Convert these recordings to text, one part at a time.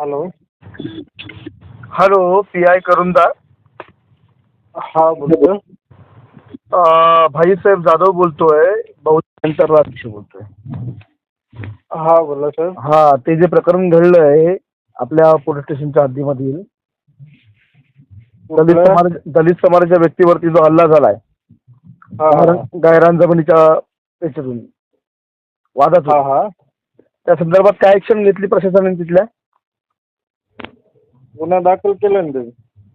Hello. Hello P I Karunda हा बोलतो अं, भाईसाहेब जाधव बोलतोय बहुतेक आंतरराष्ट्रीय बोलतोय. हा बोला सर. हा ते जे प्रकरण घडलं आहे आपल्या पोलीस स्टेशनच्या हद्दीमधील दलित? समाज दलित समाजाच्या व्यक्तीवरती जो हल्ला झालाय हा हा गायरान- गायरान जमिनीच्या याच्यातून वादातून. हा हा. त्या संदर्भात काय ऍक्शन घेतली प्रशासनाने तिथल्या? गुन्हा दाखल केला ना तुम्ही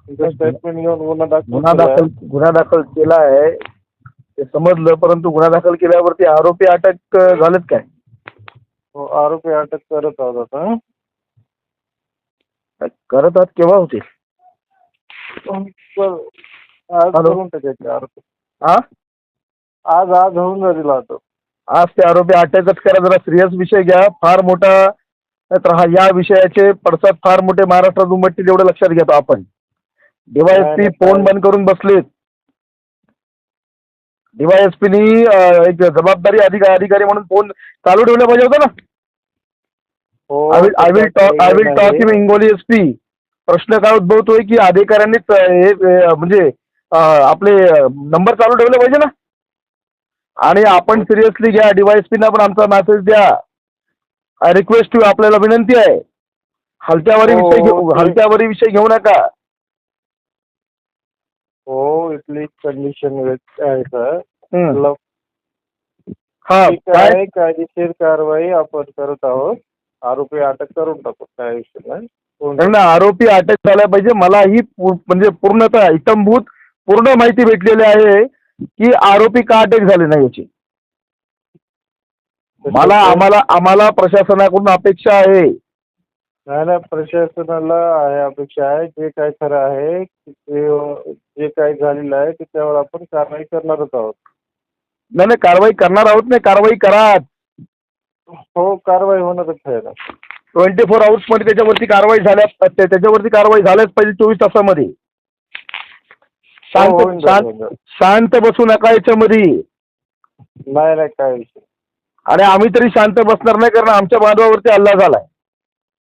तुमचं स्टेटमेंट घेऊन गुन्हा दाखल गुन्हा. दाखल गुन्हा दाखल केला आहे. ते समजलं परंतु गुन्हा दाखल केल्यावरती आरोपी अटक अं, झालेत काय? हो, आरोपी अटक करत आहोत आता. करत आहात केव्हा होते तर आज हॅलो? करून टाकायचे आरोपी. हा आज आज होऊन जाईल आता. आज ते आरोपी अटकच करा जरा सिरियस विषय घ्या. फार मोठा नाहीतर हा या विषयाचे पडसाद फार मोठे महाराष्ट्रात उमटतील एवढं लक्षात घेतो आपण. DYSP phone. बंद करून बसलेत. डीवायएसपीनी एक जबाबदारी अधिकारी अधिकारी म्हणून फोन चालू ठेवला पाहिजे होता ना? हो I will I will talk I will talk in. Hingoli S P प्रश्न काय उद्भवतोय की अधिकाऱ्यांनीच हे हे, म्हणजे आपले नंबर चालू ठेवले पाहिजे ना? आणि आपण सिरियसली घ्या डीवायएसपीना पण आमचा मेसेज द्या. रिक्वेस्ट यू आपल्याला विनंती आहे. हलक्यावरी हो, विषय घेऊ ते- हलक्यावरी विषय घेऊ नका. हो इथली कंडिशन आहे सर. हं. मतलब हा काय? कायदेशीर कारवाई आपण करत आहोत. आरोपी अटक करून टाकू काय विषय नाही. आरोपी अटक झाला पाहिजे. मलाही पू- म्हणजे पूर्णतः इतंभूत पूर्ण माहिती भेटलेली आहे की आरोपी का अटक झाले नाही याची. मला आम्हाला आम्हाला प्रशासनाकडून अपेक्षा आहे. नाही नाही प्रशासनाला आहे अपेक्षा आहे. जे काय खरं आहे ते जे काही झालेलं आहे त्याच्यावर आपण कारवाई करणारच आहोत. नाही नाही कारवाई करणार आहोत नाही कारवाई करा. हो कारवाई होणारच आहे ना. ट्वेंटी फोर आवर्समध्ये त्याच्यावरती कारवाई झाल्या त्या- त्याच्यावरती कारवाई झाल्याच पाहिजे चोवीस तासामध्ये. हो, होऊन शांत जाईल. शांत बसू नका याच्यामध्ये. नाही नाही काय विषय आणि आम्ही तरी शांत बसणार नाही कारण आमच्या बांधवावरती हल्ला आहे